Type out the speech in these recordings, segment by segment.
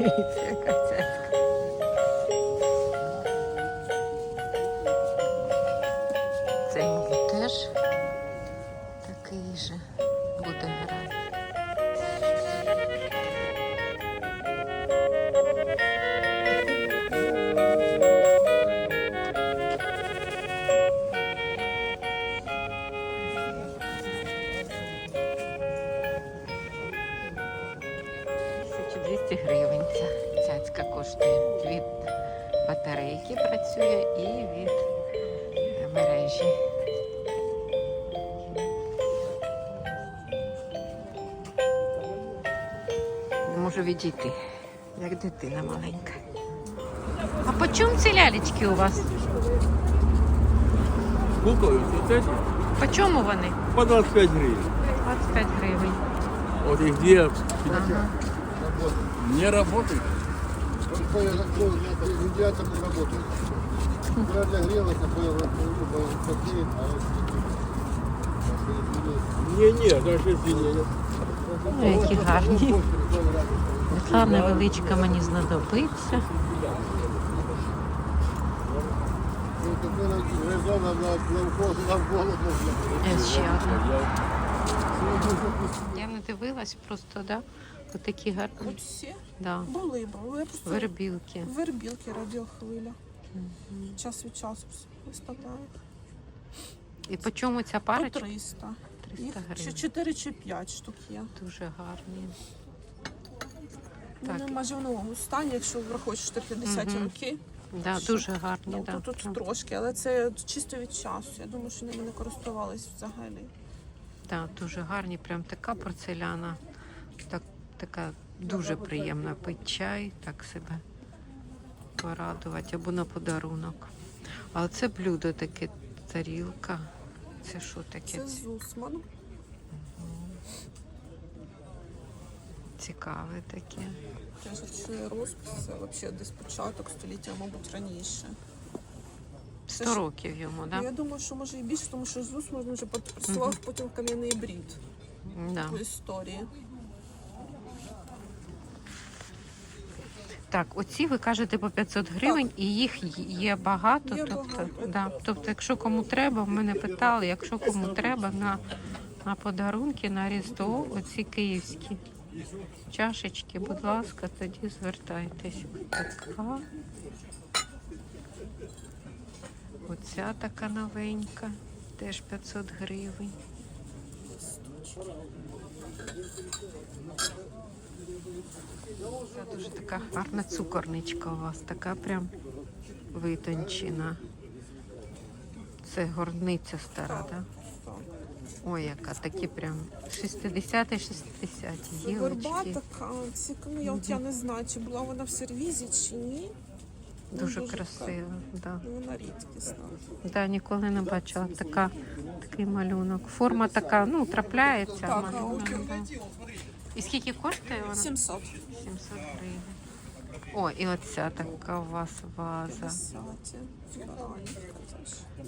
あ。можу відійти, як дитина маленька. А по чому ці лялечки у вас? Сколько вот эти? По чому вони? По 25 гривен. 25 гривень. Вот и где Ага. не работает. Радиатор не работает. Вчера нагрелась, напоила, потеет, а Не-не, даже если не. Ну, які гарні. Мітла невеличка мені знадобиться. Е, Ще одна. Я не дивилась просто, да? Отакі гарні. Всі Да. були, були просто Вербілки. вербілки радіохвиля. Час від часу виставляю. І по чому ця По парочка? 300. 300 Їх чи гривень. 4 чи 5 штук є. Дуже гарні. Вони майже в новому стані, якщо враховуєш, що 50 Мгм. роки. Да, Що? дуже гарні. Ну, Да. тут Прям, трошки, але це чисто від часу. Я думаю, що ними не користувались взагалі. да, дуже гарні, прям така порцеляна. Так, така дуже приємна пити чай, так себе порадувати або на подарунок. Але це блюдо таке, тарілка. Це що таке? Це Зусман. Цікаве таке. Теж ручний розпис. Це взагалі десь початок століття, мабуть, раніше. 100 років йому, так? так? Я думаю, що може і більше, тому що Зусман вже працював потім в кам'яний брід Да? по історії. Так, оці ви кажете по 500 гривень, і їх є багато. Є тобто, багато. Да, тобто, якщо кому треба, в мене питали, якщо кому треба на, на подарунки, на Різдво, оці київські чашечки, будь ласка, тоді звертайтесь. Така. Оця така новенька, теж 500 гривень. Це дуже така гарна цукорничка у вас, така прям витончена. Це горниця стара, так? Так. Ой, яка такі прям 60-60 Верба гілочки. така, цікава. Ну, я, от я не знаю, чи була вона в сервізі, чи ні. Ну, Дуже дуже красива. Да. Ну, Вона рідкісна. Да, ніколи не бачила. Така, такий малюнок. Форма така, ну, трапляється. Так, малюнок, окей. І скільки коштує вона? 700. 700 гривень. О, і оця така у вас ваза.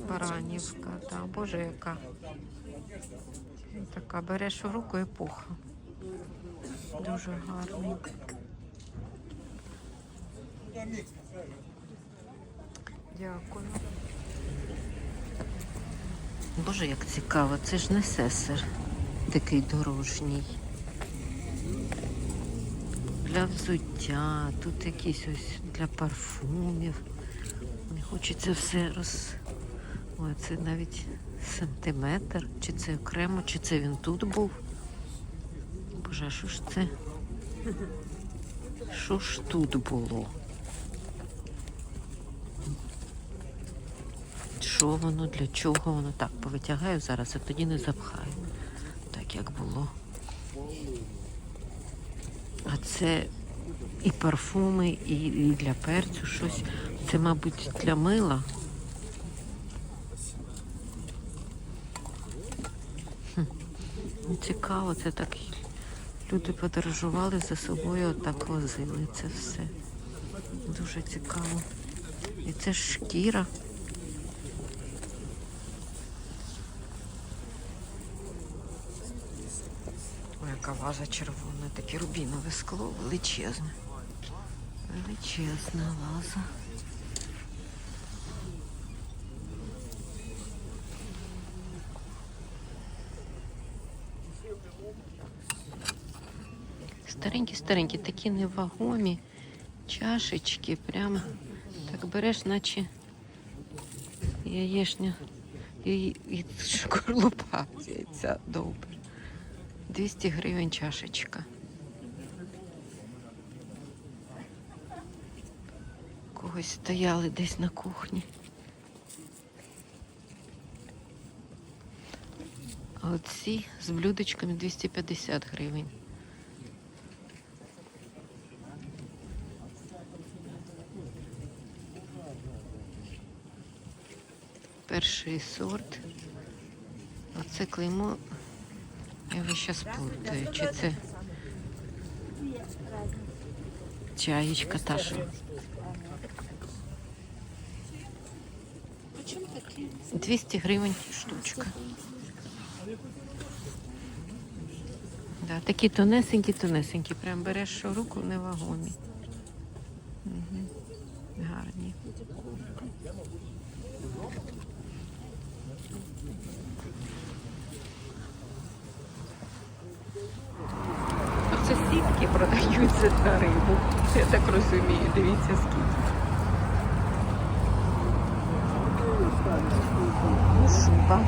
Баранівка да. Боже, яка. Така береш в руку і пуха. Дуже гарний. Дякую. Боже, як цікаво, це ж не сесер такий дорожній. Для взуття, тут якісь ось для парфумів. Не хочеться все роз. Ой, це навіть сантиметр. Чи це окремо, чи це він тут був. Боже, що ж це? Що ж тут було? Що воно, для чого воно? Так, повитягаю зараз, а тоді не запхаю. Так як було. Це і парфуми, і, для перцю щось. Це, мабуть, для мила. Хм. Цікаво, це так люди подорожували за собою, отак возили це все. Дуже цікаво. І це шкіра. Ой, яка ваза червона, таке рубінове скло величезне. Величезна ваза. Старенькі, старенькі, такі невагомі чашечки. Прямо так береш, наче яєшня і, і шкорлупа ця добре. 200 гривень чашечка. Когось стояли десь на кухні. А оці з блюдечками 250 гривень. Перший сорт. Оце клеймо. Я весь час плутаю. Чи це чаєчка та що? А чому такі? 200 гривень штучка. Да, такі тонесенькі, тонесенькі. Прям береш руку невагомі. Угу. Гарні. Це сітки продаються на рибу. Я так розумію. Дивіться скільки. І шуба.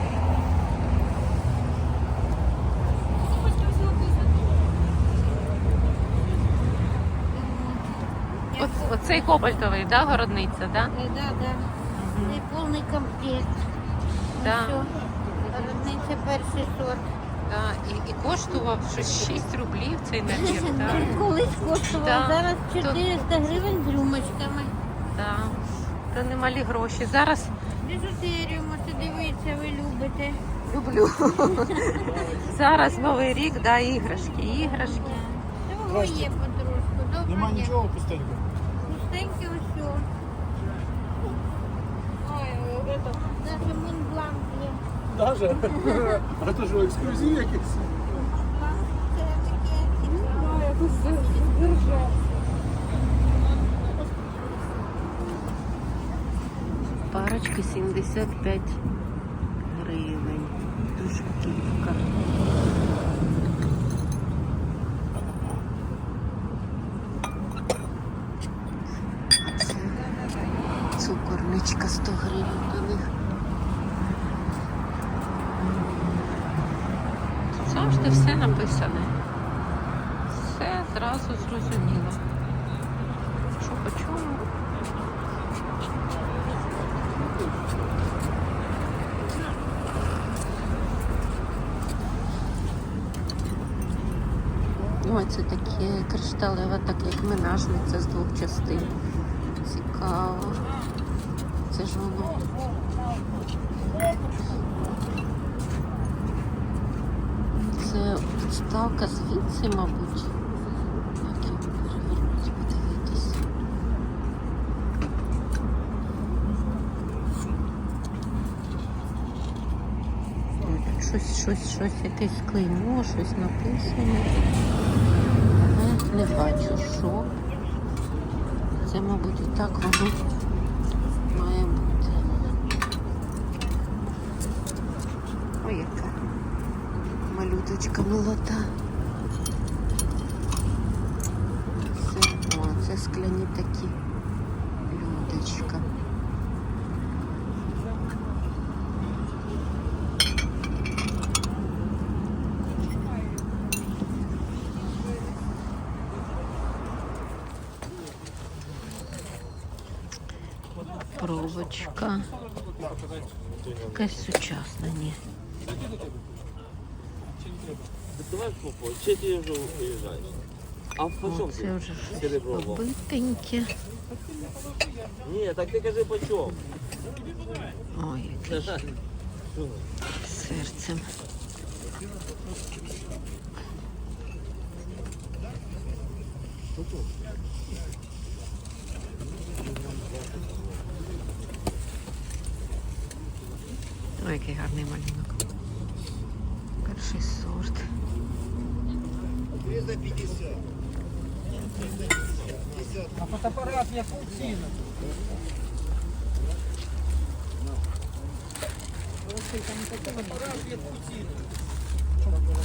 Оцей кобальтовий, да, городниця, да? Е, Да, да. Це повний комплект. Да. Все. Родниця перший сорт. Да. І, і коштував щось 6 рублів цей набір, да? Колись коштував, Да. зараз То- 400 гривень з рюмочками. Да. Це немалі гроші. Зараз Біжутерію можете дивитися, ви любите. люблю. Зараз новий рік, да, іграшки, іграшки. Того є потрошку. Добре. Нема нічого пустенько. Пустеньке усе. Ой, это, Навіть Монбланк є. Даже? А то що, ексклюзив якийсь? Це таке цікаве. а, якось держав. Парочки 75 гривень. Дуже кілька. Це цукорничка 100 гривень до них. Тут завжди все написане. Все зрозуміло. Що по чому? Ой, це таке кришталеве, так як менажниця з двох частин. Цікаво. Це ж воно. Це підставка звідси, мабуть. Як його перевернути, подивитись. Ой, тут щось, щось, щось, якесь клеймо, щось написано. Не бачу, що. Це, мабуть, і так воно має бути. Ой, яка малюточка молода. Бровочка. Якась сучасна, ні. Давай попой, чи ти вже уїжджаєш? А в почому Оце вже щось серебро? побитеньке. Ні, так ти кажи по чому. Ой, яке з серцем. Який гарний малюнок. Перший сорт. 350. А фотоапарат яку ціну?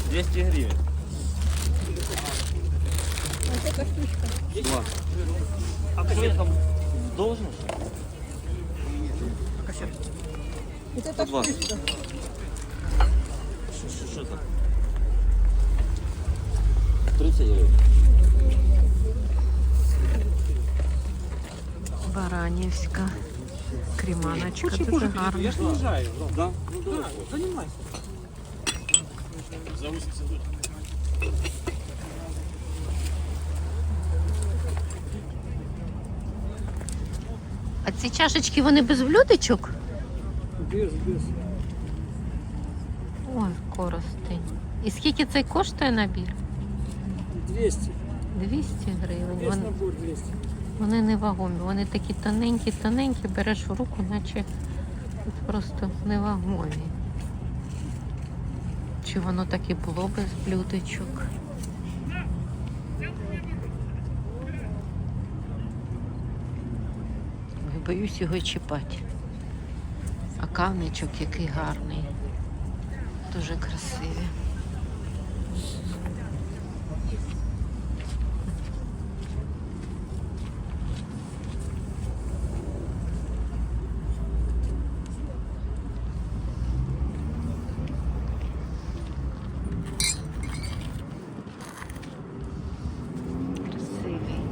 200 гривень. Два. А ты там должен? Это два. Что, что, что там? 30 гривен. Баранівська кріманочка. Дуже гарна. Я ж. Ром. Да? Да, Займайся. А ці чашечки вони без блюдечок? Без, без. Ой, коростень. І скільки цей коштує набір? 200. 200 гривень. Весь Вони, набор 200. вони невагомі. Вони такі тоненькі, тоненькі, береш в руку, наче тут просто невагомі. Чи воно так і було без блюдечок? Боюсь його чіпати. Кавничок який гарний. Дуже красивий. Красивий.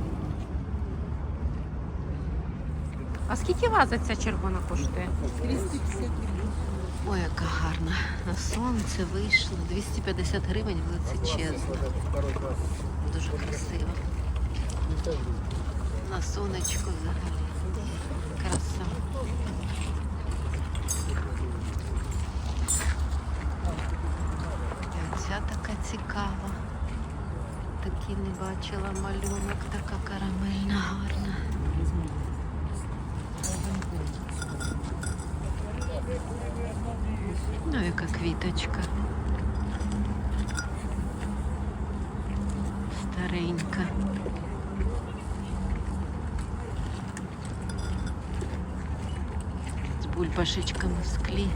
А скільки ваза ця червона коштує? 250 гривень. Ой, яка гарна. На сонце вийшло. 250 гривень величезна. Дуже красиво. На сонечку взагалі. Краса. І оця така цікава. Такий не бачила малюнок, така карамельна гарна. Ну, яка квіточка. Старенька. З бульбашечками в склі.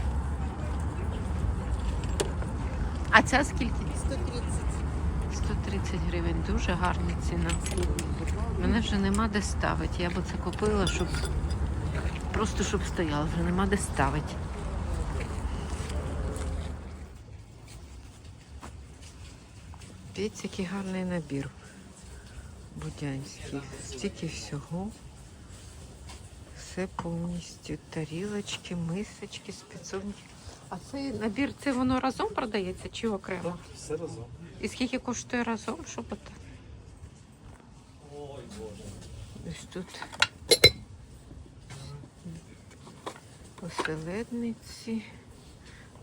А ця скільки? 130. 130 гривень. Дуже гарна ціна. Мене вже нема де ставити. Я б це купила, щоб просто щоб стояла, вже нема де ставити. Дивіться, який гарний набір. Будянський. Стільки всього. Все повністю. Тарілочки, мисочки, спецовники. А цей набір, це воно разом продається чи окремо? Все разом. І скільки коштує разом, щоб от? Ось тут оселедниці.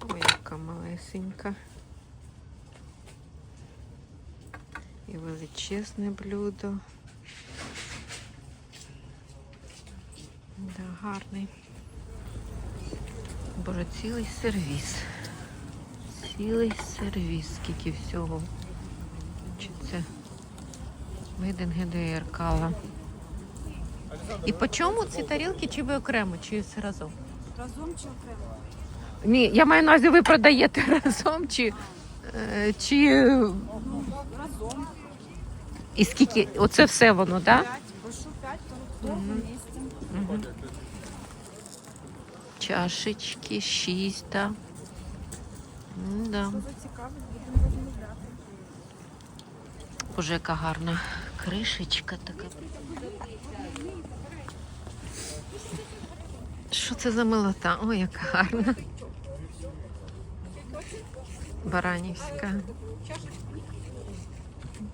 Ой, яка малесенька. І величезне блюдо. Да, гарний. Боже, цілий сервіс. Цілий сервіс, скільки всього. Чи це in GDR кава. І по чому ці тарілки, чи ви окремо, чи все разом? Разом чи окремо? Ні, я маю на увазі, ви продаєте разом, чи, е, чи Разом. І скільки, оце все воно, так? 5, прошу 5, то вместе. Чашечки, шість, так. Да. Що зацікавить, будемо розмовляти. Боже, яка гарна кришечка така. Що це за милота? Ой, яка гарна. Баранівська.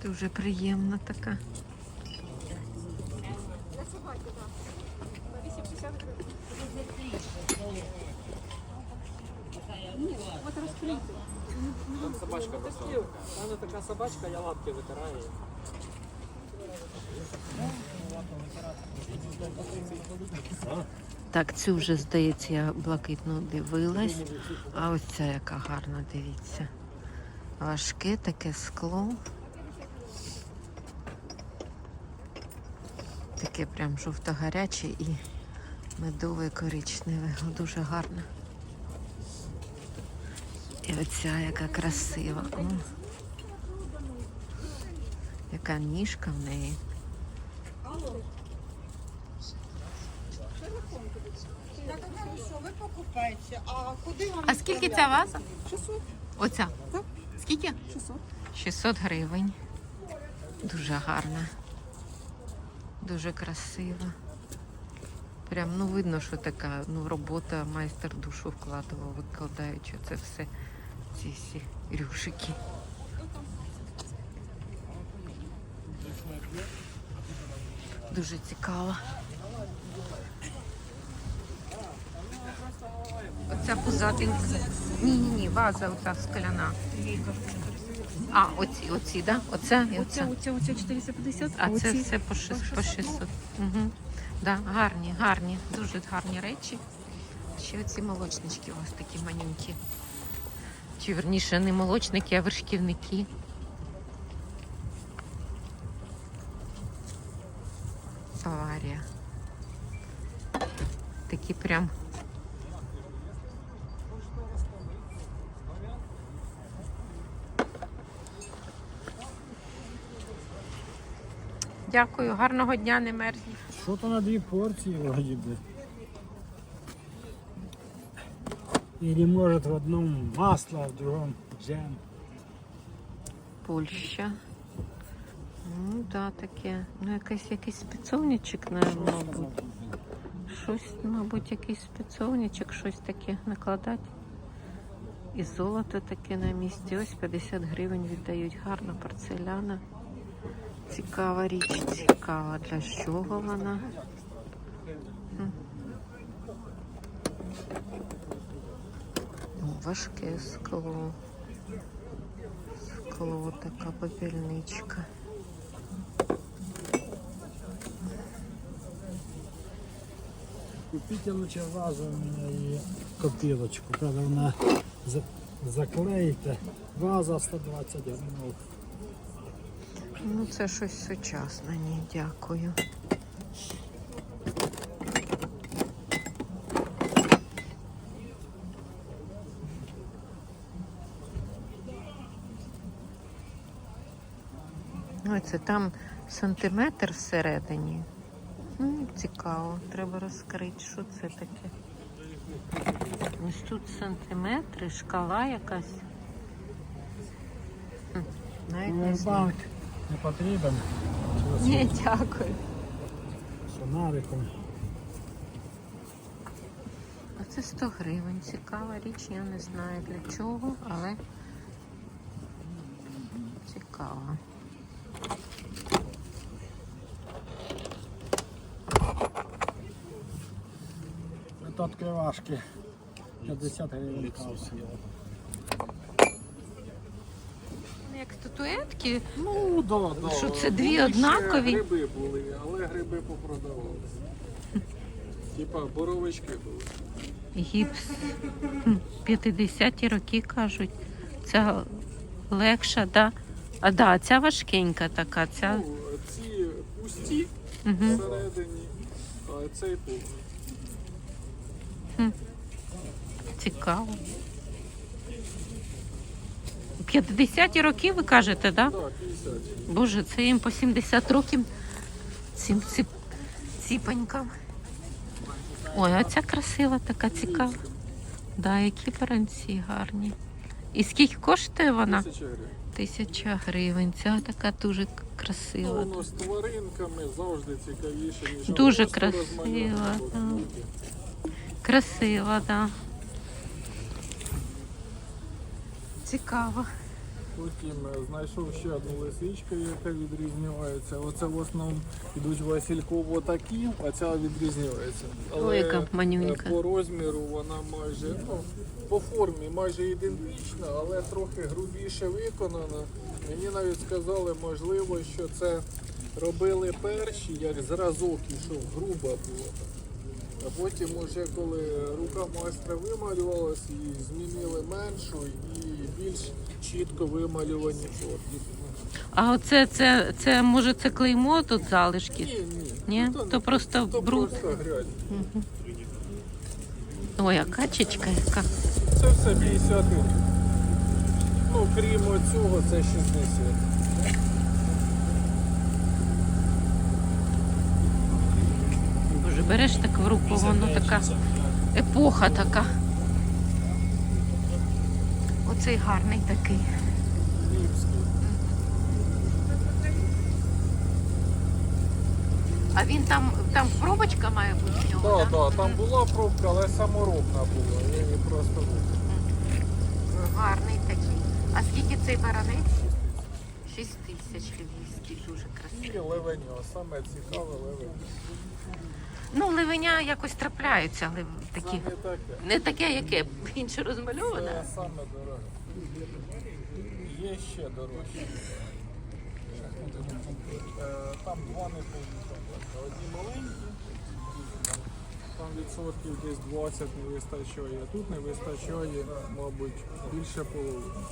Дуже приємна така. Там собачка просто. Вона така собачка, я лапки витираю. Так, цю вже, здається, я блакитно дивилась. А ось ця яка гарна, дивіться. Важке таке скло. Таке прям жовто-гаряче і медове коричневе. Дуже гарно. І оця яка красива. О. Яка ніжка в неї. Я кажу, ви покупаєте, а куди вам А скільки ця ваза? 600. Оця? Так. Скільки? 600. 600 гривень. Дуже гарна. Дуже красива. Прям ну видно, що така ну, робота майстер душу вкладував, викладаючи це все, ці всі рюшики. Дуже цікаво. Оця пузатинка. Ні, ні, ні, ваза оця скляна. А, оці, оці, да? Оця і оця. Оця, оця, оця 450, А це оці все по 600. По 600. Угу. Да, гарні, гарні, дуже гарні речі. Ще оці молочнички у вас такі маленькі. Чи верніше не молочники, а вершківники. Аварія. Такі прям. Дякую, гарного дня, не мерзніть. Що-то на дві порції вроді би. Или может в одном масло, а в другом джем. Польща. Ну, да, таке. Ну, якийсь якийсь спецовничок, мабуть. Щось, мабуть, якийсь спецовничок, щось таке накладати. І золото таке на місці. Ось 50 гривень віддають. Гарна порцеляна. Цікава річ, цікава. Для чого вона? Важке скло. Скло така попільничка. Купите лучше вазу у меня и копилочку. Правда, вона за- заклеїте. Ваза 120 гривень. Ну, це щось сучасне, ні, дякую. Ой, це там сантиметр всередині. М, цікаво, треба розкрити, що це таке. Ось тут сантиметри, шкала якась. Навіть не знаю. Не потрібен. Ні, дякую. Фонариком. А це 100 гривень. Цікава річ, я не знаю для чого, але цікаво. Это открывашки. 50 гривень кавса. Як статуетки, Ну, да, да. Що це дві Були ще однакові? Гриби були, але гриби попродавали. Типа боровички були. гіпс. Хм, 50-ті роки кажуть. Ця легша, да. А да, ця важкенька така, ця. Ну, ці пусті Угу. всередині, а цей повний. Цікаво. 50-ті роки ви кажете, да? Так, 50. Боже, це їм по 70 років цим цип, ціпанькам. Ой, а ця красива, така цікава. Да, які баранці гарні. І скільки коштує вона? Тисяча гривень. Ця така дуже Ну, красива. воно з тваринками завжди цікавіше, ніж Дуже розмальовано. так. Красива, так. Да. Цікаво. Потім е, знайшов ще одну лисичку, яка відрізняється. Оце в основному йдуть Васильково такі, а ця відрізняється. Ой, яка манюнька. е, по розміру вона майже, ну, по формі майже ідентична, але трохи грубіше виконана. Мені навіть сказали, можливо, що це робили перші, як зразок ішов, груба була. А потім, уже коли рука майстра вималювалась, її змінили меншу і більш чітко вималювані форми. А оце це, це може це клеймо тут залишки? Ні, ні. Ні? То, То просто то бруд. просто грязь. Ой, а качечка яка. Це все 50 гривень. Ну, крім цього, це 60. Боже, береш так в руку, воно така епоха така. Оцей гарний такий. А він там, там пробочка має бути в нього, Так, да? так, там була пробка, але саморобна була. Я її просто випустив. Гарний такий. А скільки цей баранець? 6 тисяч львівський, дуже красивий. І левеня, саме цікаве левеня. Ну, ливеня якось трапляються, але такі. Саме таке. Не таке, яке інше розмальоване. Це саме дороге. Є ще дорожче. Е, Там два не повністю. Одні маленькі, там відсотків десь 20 не вистачає. а Тут не вистачає, мабуть, більше половини.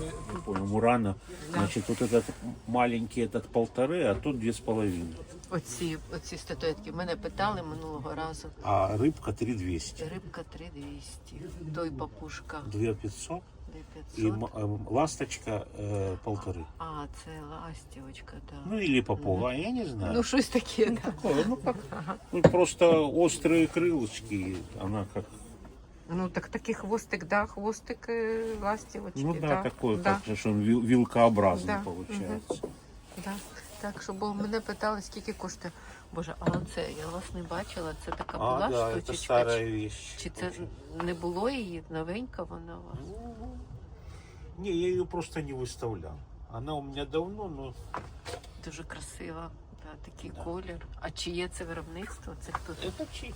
Де- тут Понял, Мурана. Значит, вот этот маленький этот полторы, а тут две с половиной. Оці, оці статуетки. Мене питали минулого разу. А рыбка 3200. Рибка 3200, той папушка 2500 и 2500. м- э, ласточка э, полторы. А, це ластівочка, так. Ну или попугай, я не знаю. Ну, щось таке, так. Такое, ну как, ну, просто острые крылышки, она как, Ну, так такий хвостик, да, хвостик е, ластівочки. ну да, да, такой, да, как же он вил- вилкообразный Да, получается. да. Так, що, бо мене питали, скільки коштує. Боже, а оце я вас не бачила, це така була А, да, это штучечка? старая Чи, вещь. чи це не було її? Новенька вона у вас? Не, я ее просто не выставлял. Она у меня давно, но Дуже красива, да, такий колір. А чиє це виробництво? Це хто? это чехи.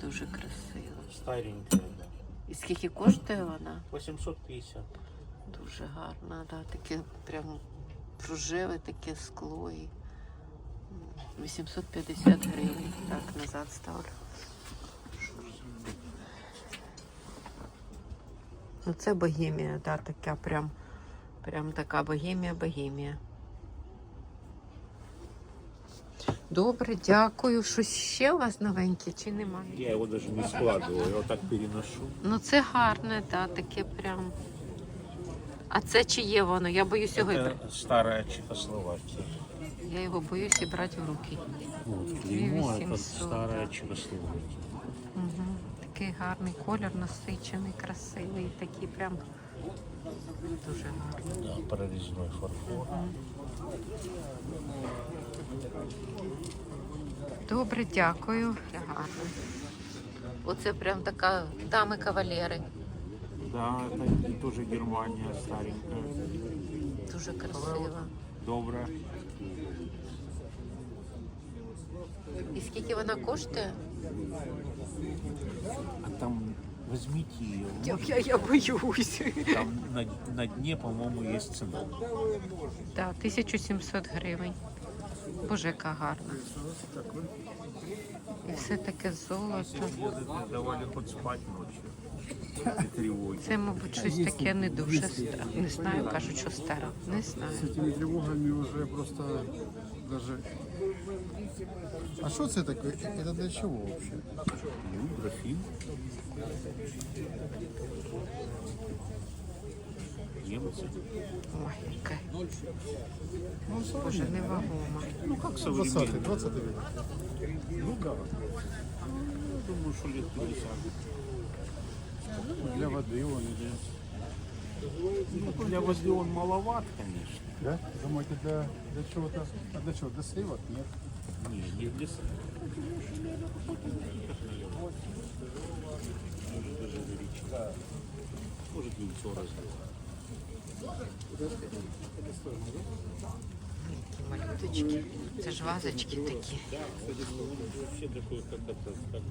Дуже красиво. Старенькая, да. І скільки коштує вона? 850. Дуже гарна, да, таке прям рожеве таке скло. І... 850 гривень. Так, назад ставлю. Ну це богемія, да, така прям, прям така богемія, богемія. Добре, дякую. Щось ще у вас новеньке чи немає? Я его даже не складываю, я вот так переношу. Ну це гарне, да, таке прям. А це чиє воно? Я боюсь його. і бра- Это старая Чехословакия. Я його боюсь і брати в руки. Вот, клеймо, это 800. старая Чехословакия. Угу. Такий гарний колір, насичений, красивий, такий прям дуже гарний. Да, прорезной фарфор. Добре, дякую. Гарно. Оце прям така дами кавалери. Да, это тоже Германия старенькая. Дуже красива. Добрая. І скільки вона коштує? А там возьмите ее. Я, я боюсь. Там на, на дне, по-моему, есть цена. Так, 1700 гривень. Боже, яка гарна. І все таке золото. Давали хоть спать ночью. И тревоги. Це, мабуть, щось таке не дуже старе. Не знаю, кажуть, що старе. Не знаю. С этими тревогами уже просто даже... А что это такое? Это для чего вообще? Ну, графин. Немцы. Ой, яке. Боже, невагома. Ну, как 20 современные. 20 век. Ну, да. Думаю, что лет 50. Для воды он или... Ну, для воды он маловат, конечно. Да? Думаете, для, для чего-то... А для чего? Для сливок? Нет. Не, не для с- Может, яйцо разбил. Малюточки. Це ж вазочки такі. Вообще такое, как это, как.